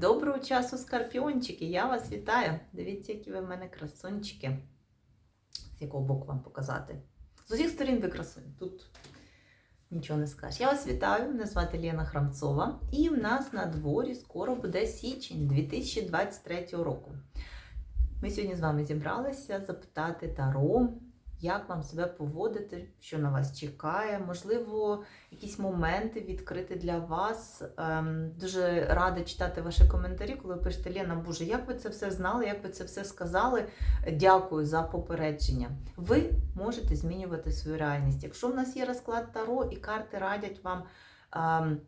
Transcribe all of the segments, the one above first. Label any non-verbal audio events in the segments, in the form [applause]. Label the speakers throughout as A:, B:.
A: Доброго часу, скорпіончики! Я вас вітаю! Дивіться, які ви в мене красунчики. З якого боку вам показати? З усіх сторін ви красуні. Тут нічого не скажеш. Я вас вітаю, мене звати Лена Храмцова, і в нас на дворі скоро буде січень 2023 року. Ми сьогодні з вами зібралися запитати Таро, як вам себе поводити, що на вас чекає, можливо, якісь моменти відкрити для вас. Ем, дуже рада читати ваші коментарі, коли ви пишете Лена, Боже, як ви це все знали, як ви це все сказали. Дякую за попередження. Ви можете змінювати свою реальність. Якщо в нас є розклад Таро і карти радять вам. Ем,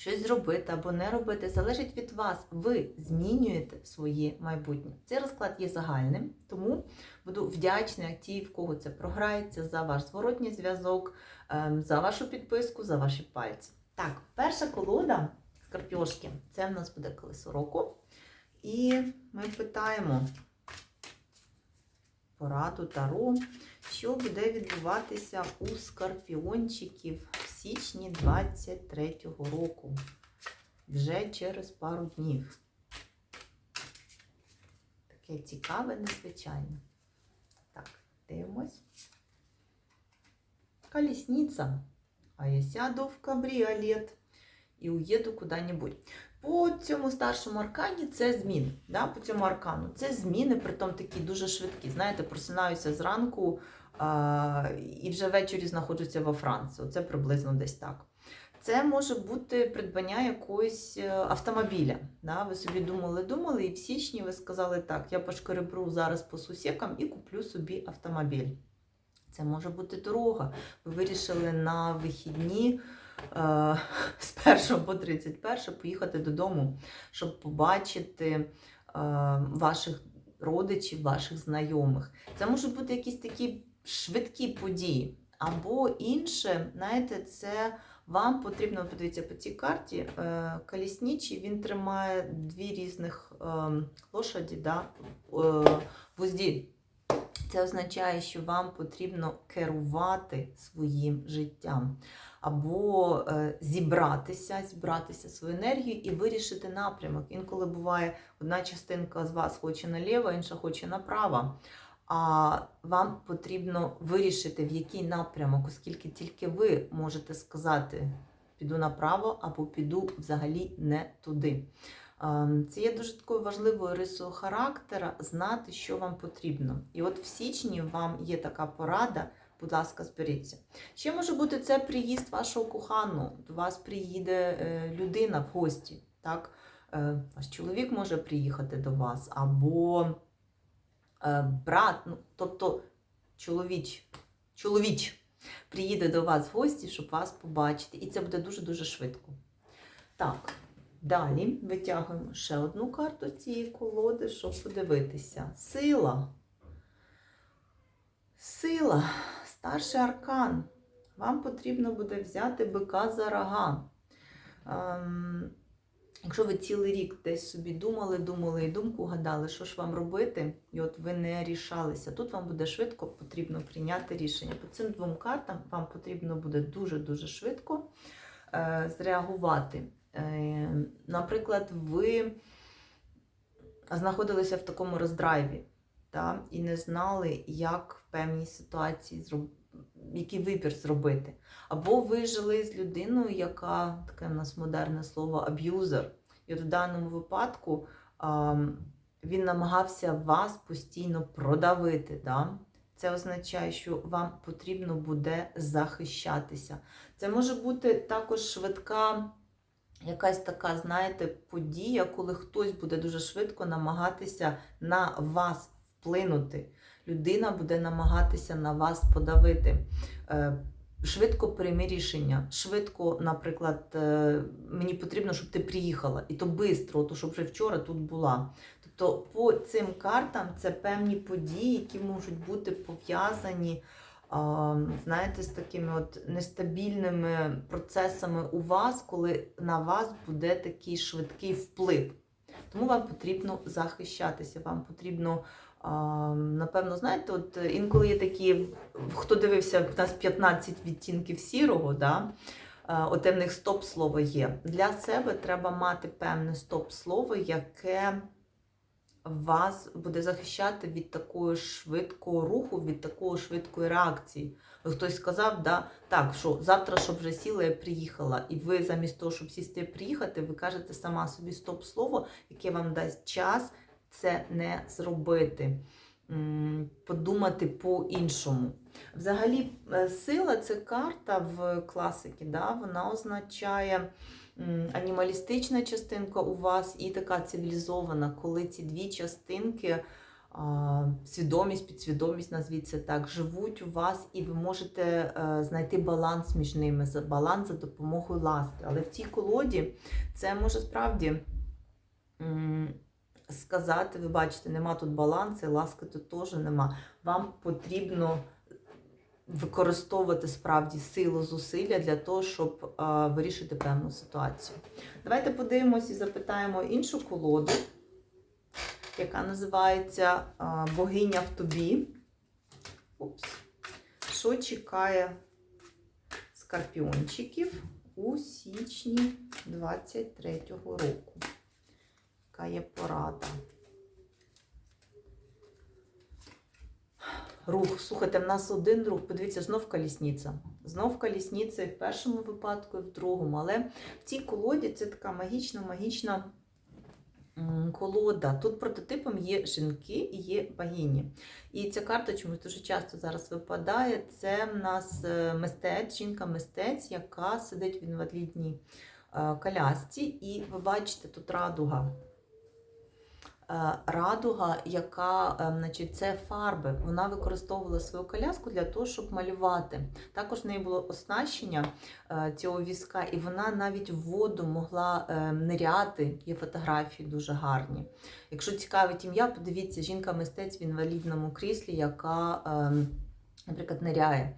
A: Щось зробити або не робити, залежить від вас. Ви змінюєте своє майбутнє. Цей розклад є загальним, тому буду вдячна ті, в кого це програється, за ваш зворотній зв'язок, ем, за вашу підписку, за ваші пальці. Так, перша колода скорпіошки це в нас буде колесо року. І ми питаємо пораду Таро, що буде відбуватися у скорпіончиків січні 23-го року. Вже через пару днів. Таке цікаве, незвичайне. Так, дивимось. Колесниця. А я сяду в кабріолет і уїду куди-небудь. По цьому старшому аркані це зміни. Да? По цьому аркану це зміни, притом такі дуже швидкі. Знаєте, просинаюся зранку і вже ввечері знаходжуся во Франції. Це приблизно десь так. Це може бути придбання якогось е, автомобіля. Да? Ви собі думали, думали, і в січні ви сказали, так, я пошкеребру зараз по сусікам і куплю собі автомобіль. Це може бути дорога. Ви вирішили на вихідні е, [laughs] з 1 по 31 поїхати додому, щоб побачити е, ваших родичів, ваших знайомих. Це можуть бути якісь такі швидкі події. Або інше, знаєте, це вам потрібно, подивіться, по цій карті е, колісничий, він тримає дві різних е, лошаді, да, е, вузді. Це означає, що вам потрібно керувати своїм життям. Або зібратися, зібратися свою енергію і вирішити напрямок. Інколи буває, одна частинка з вас хоче наліво, інша хоче направо. А вам потрібно вирішити, в який напрямок, оскільки тільки ви можете сказати, піду направо або піду взагалі не туди. Ем, Це є дуже такою важливою рисою характера знати, що вам потрібно. І от в січні вам є така порада. Будь ласка, зберіться. Ще може бути це приїзд вашого коханого. До вас приїде е, людина в гості. Так? Е, Ваш чоловік може приїхати до вас, або брат, ну, тобто чоловіч, чоловіч приїде до вас в гості, щоб вас побачити. І це буде дуже-дуже швидко. Так, далі витягуємо ще одну карту цієї колоди, щоб подивитися. Сила. Сила, старший аркан. Вам потрібно буде взяти бика за рога. Ем, якщо ви цілий рік десь собі думали, думали і думку гадали, що ж вам робити, і от ви не рішалися, тут вам буде швидко потрібно прийняти рішення. По цим двом картам вам потрібно буде дуже-дуже швидко е, зреагувати. Е, наприклад, ви знаходилися в такому роздрайві та, і не знали, як в певній ситуації. Який вибір зробити. Або ви жили з людиною, яка таке в нас модерне слово аб'юзер. І от в даному випадку а, він намагався вас постійно продавити. Да? Це означає, що вам потрібно буде захищатися. Це може бути також швидка, якась така, знаєте, подія, коли хтось буде дуже швидко намагатися на вас вплинути. Людина буде намагатися на вас подавити. Е, Швидко прийми рішення. Швидко, наприклад, е, мені потрібно, щоб ти приїхала. І то швидко, то щоб вже вчора тут була. Тобто по цим картам це певні події, які можуть бути пов'язані, знаєте, з такими от нестабільними процесами у вас, коли на вас буде такий швидкий вплив. Тому вам потрібно захищатися, вам потрібно. Напевно, знаєте, от інколи є такі, хто дивився в нас 15 відтінків сірого, да? Е, Оте в них стоп-слово є. Для себе треба мати певне стоп-слово, яке вас буде захищати від такого швидкого руху, від такої швидкої реакції. Хтось сказав, да, так, що завтра, щоб вже сіла, я приїхала. І ви замість того, щоб сісти і приїхати, ви кажете сама собі стоп-слово, яке вам дасть час це не зробити. Подумати по-іншому. Взагалі, е, сила це карта в класики, да, вона означає анімалістична частинка у вас і така цивілізована, коли ці дві частинки, свідомість, підсвідомість, назвіть це так, живуть у вас, і ви можете е, знайти баланс між ними, баланс за допомогою ласки. Але в цій колоді це може справді сказати, ви бачите, нема тут балансу, ласки тут теж нема. Вам потрібно використовувати справді силу зусилля для того, щоб а, вирішити певну ситуацію. Давайте подивимось і запитаємо іншу колоду, яка називається Богиня в тобі. Упс. Що чекає скорпіончиків у січні 23-го року? Яка є порада? Рух, слухайте, в нас один рух, подивіться, знов колісниця. Знов колісниця і в першому випадку, і в другому. Але в цій колоді це така магічна, магічна колода. Тут прототипом є жінки і є богині. І ця карта чомусь дуже часто зараз випадає. Це в нас е, мистець, жінка-мистець, яка сидить в інвалідній е, колясці. І ви бачите, тут радуга. Е, радуга, яка, е, значить, це фарби. Вона використовувала свою коляску для того, щоб малювати. Також в неї було оснащення е, цього візка, і вона навіть в воду могла ниряти. Є фотографії дуже гарні. Якщо цікавить ім'я, подивіться, жінка-мистець в інвалідному кріслі, яка, е, наприклад, ниряє.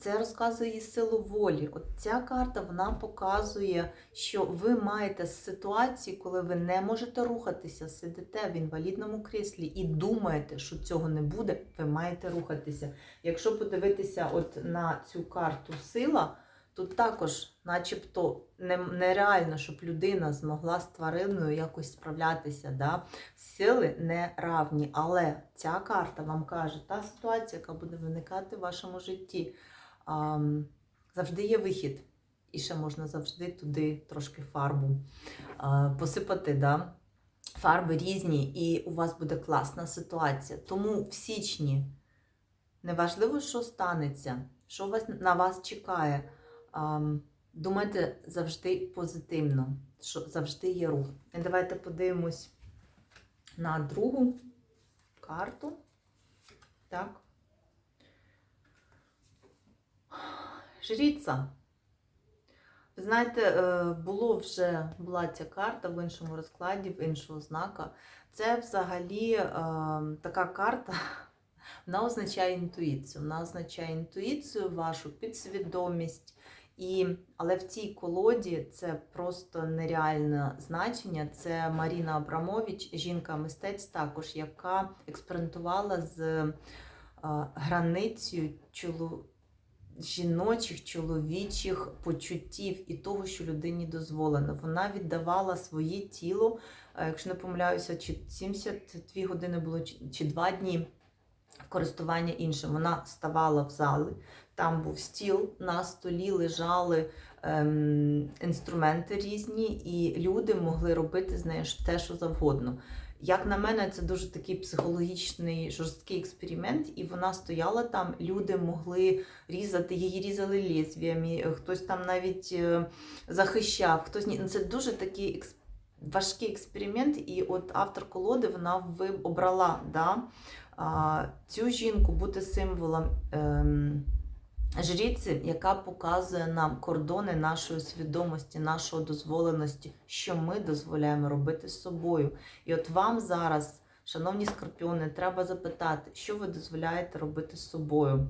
A: Це розказує силу волі. От ця карта вона показує, що ви маєте ситуації, коли ви не можете рухатися, сидите в інвалідному кріслі і думаєте, що цього не буде, ви маєте рухатися. Якщо подивитися от на цю карту сила, тут також, начебто, нереально, щоб людина змогла з твариною якось справлятися. Да? Сили не равні. Але ця карта вам каже, та ситуація, яка буде виникати в вашому житті, завжди є вихід. І ще можна завжди туди трошки фарбу посипати. Да? Фарби різні, і у вас буде класна ситуація. Тому в січні неважливо, що станеться, що на вас чекає. Думайте завжди позитивно, що завжди є рух. І давайте подивимось на другу карту. Так. Жріця. Ви знаєте, е, було вже, була ця карта в іншому розкладі, в іншого знака. Це взагалі е, така карта, вона означає інтуїцію. Вона означає інтуїцію, вашу підсвідомість. І, але в цій колоді це просто нереальне значення. Це Маріна Абрамович, жінка-мистець, також, яка експериментувала з е, границею чоло... жіночих, чоловічих почуттів і того, що людині дозволено. Вона віддавала своє тіло, е, якщо не помиляюся, чи 72 години було, чи- чи 2 дні користування іншим. Вона ставала в зали, там був стіл, на столі лежали ем, інструменти різні, і люди могли робити з нею те, що завгодно. Як на мене, це дуже такий психологічний жорсткий експеримент, і вона стояла там, люди могли різати, її різали лезвіями, хтось там навіть е, захищав, хтось ні. Ну, Це дуже такий важкий експеримент, і от автор колоди вона обрала да, цю жінку бути символом. Ем, жріці, яка показує нам кордони нашої свідомості, нашої дозволеності, що ми дозволяємо робити з собою. І от вам зараз, шановні скорпіони, треба запитати, що ви дозволяєте робити з собою.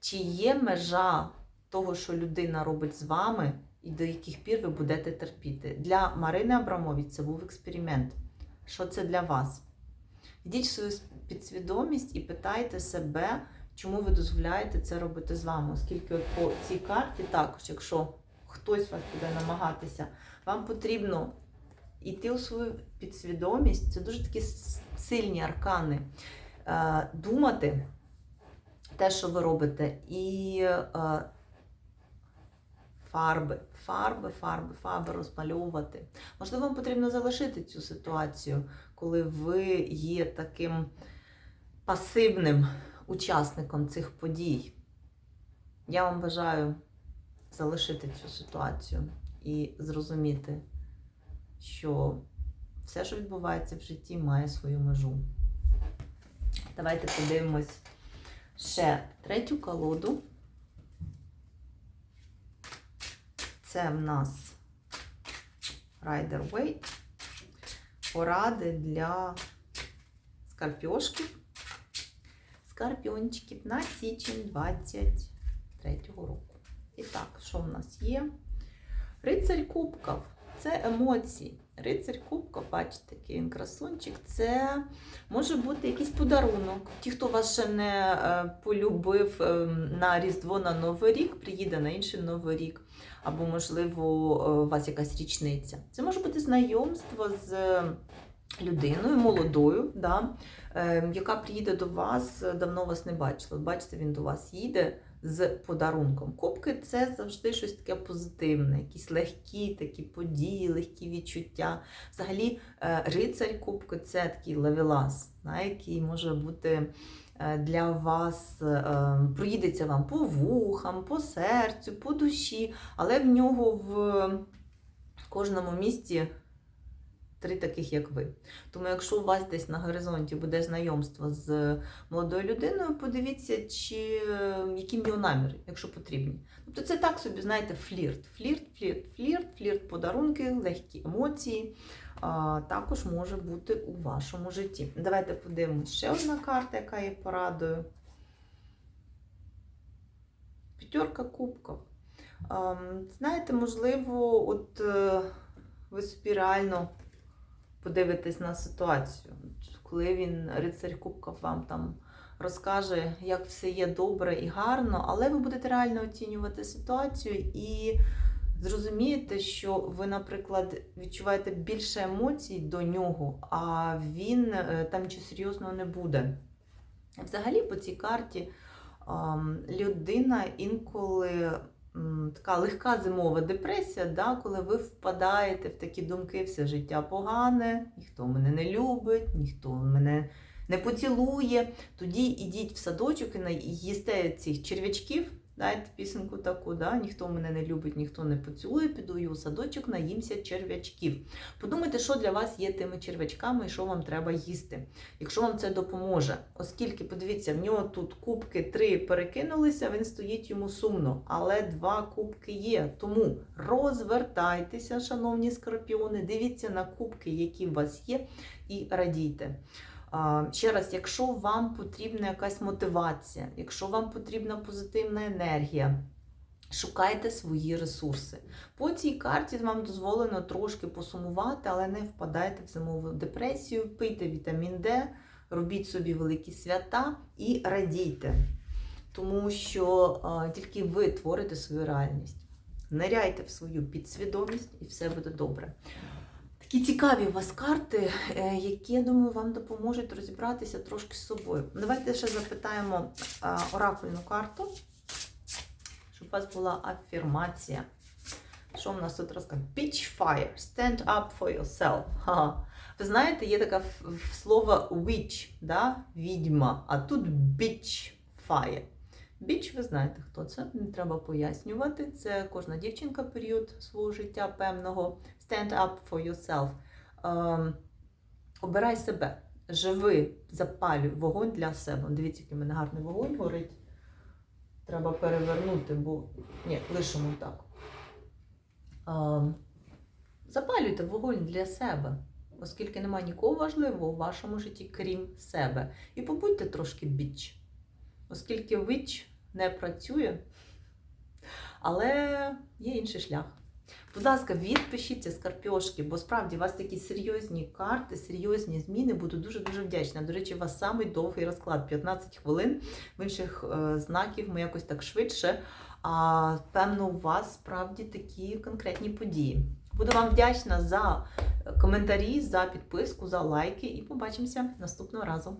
A: Чи є межа того, що людина робить з вами, і до яких пір ви будете терпіти? Для Марини Абрамович це був експеримент. Що це для вас? Йдіть в свою підсвідомість і питайте себе, чому ви дозволяєте це робити з вами. Оскільки от по цій карті також, якщо хтось вас буде намагатися. Вам потрібно йти у свою підсвідомість. Це дуже такі сильні аркани. Е, думати те, що ви робите, і е, фарби, фарби, фарби, фарби розмальовувати. Можливо, вам потрібно залишити цю ситуацію, коли ви є таким пасивним учасником цих подій. Я вам бажаю залишити цю ситуацію і зрозуміти, що все, що відбувається в житті, має свою межу. Давайте подивимось ще третю колоду. Це в нас Rider Waite. Поради для скорпіошків. Скорпіончиків на січень 23-го року. І так, що в нас є? Рицарь кубків це емоції. Рицарь кубків, бачите, який він красунчик, це може бути якийсь подарунок. Ті, хто вас ще не е, полюбив е, на Різдво на Новий рік, приїде на інший Новий рік, або, можливо, е, у вас якась річниця. Це може бути знайомство з людиною молодою, да, е, яка приїде до вас, е, давно вас не бачила. Бачите, він до вас їде з подарунком. Кубки це завжди щось таке позитивне, якісь легкі такі події, легкі відчуття. Взагалі, е, рицарь кубки це такий левелас, да, який може бути е, для вас, е, проїдеться вам по вухам, по серцю, по душі, але в нього в кожному місті три таких, як ви. Тому, якщо у вас десь на горизонті буде знайомство з молодою людиною, подивіться, чи е, які в наміри, якщо потрібні. Тобто це так собі, знаєте, флірт. Флірт, флірт, флірт, флірт, подарунки, легкі емоції. А, також може бути у вашому житті. Давайте подивимося ще одна карта, яка є порадою. П'ятерка кубків. Ем, Знаєте, можливо, от е, ви собі реально подивитесь на ситуацію. Коли він, рицарь Кубків, вам там розкаже, як все є добре і гарно, але ви будете реально оцінювати ситуацію і зрозумієте, що ви, наприклад, відчуваєте більше емоцій до нього, а він е, там нічого серйозного не буде. Взагалі, по цій карті людина інколи така легка зимова депресія, да, коли ви впадаєте в такі думки, все життя погане, ніхто мене не любить, ніхто мене не поцілує. Тоді ідіть в садочок і їсте цих черв'ячків. Дайте пісеньку таку, да? ніхто мене не любить, ніхто не поцілує, піду я у садочок, наїмся черв'ячків. Подумайте, що для вас є тими черв'ячками і що вам треба їсти, якщо вам це допоможе. Оскільки, подивіться, в нього тут кубки три перекинулися, він стоїть йому сумно, але два кубки є. Тому розвертайтеся, шановні скорпіони, дивіться на кубки, які у вас є, і радійте. Ще раз, якщо вам потрібна якась мотивація, якщо вам потрібна позитивна енергія, шукайте свої ресурси. По цій карті вам дозволено трошки посумувати, але не впадайте в зимову депресію, пийте вітамін Д, робіть собі великі свята і радійте. Тому що тільки ви творите свою реальність. Ниряйте в свою підсвідомість і все буде добре. Такі цікаві у вас карти, е, які, я думаю, вам допоможуть розібратися трошки з собою. Давайте ще запитаємо оракульну карту, щоб у вас була афірмація. Що в нас тут розказано? Pitch fire, stand up for yourself. Ха-ха. Ви знаєте, є таке слово witch, да? відьма, а тут bitch fire. Біч, ви знаєте, хто це, не треба пояснювати. Це кожна дівчинка період свого життя певного. Stand up for yourself. Ем, обирай себе. Живи, запалюй вогонь для себе. Дивіться, який в мене гарний вогонь горить. Треба перевернути, бо ні, лишимо так. Ем, запалюйте вогонь для себе, оскільки немає нікого важливого у вашому житті, крім себе. І побудьте трошки біч. Оскільки вич не працює, але є інший шлях. Будь ласка, відпишіться скарпіошки, бо справді у вас такі серйозні карти, серйозні зміни. Буду дуже-дуже вдячна. До речі, у вас самий довгий розклад 15 хвилин. В інших е, знаків ми якось так швидше. а певно, у вас справді такі конкретні події. Буду вам вдячна за коментарі, за підписку, за лайки і побачимося наступного разу.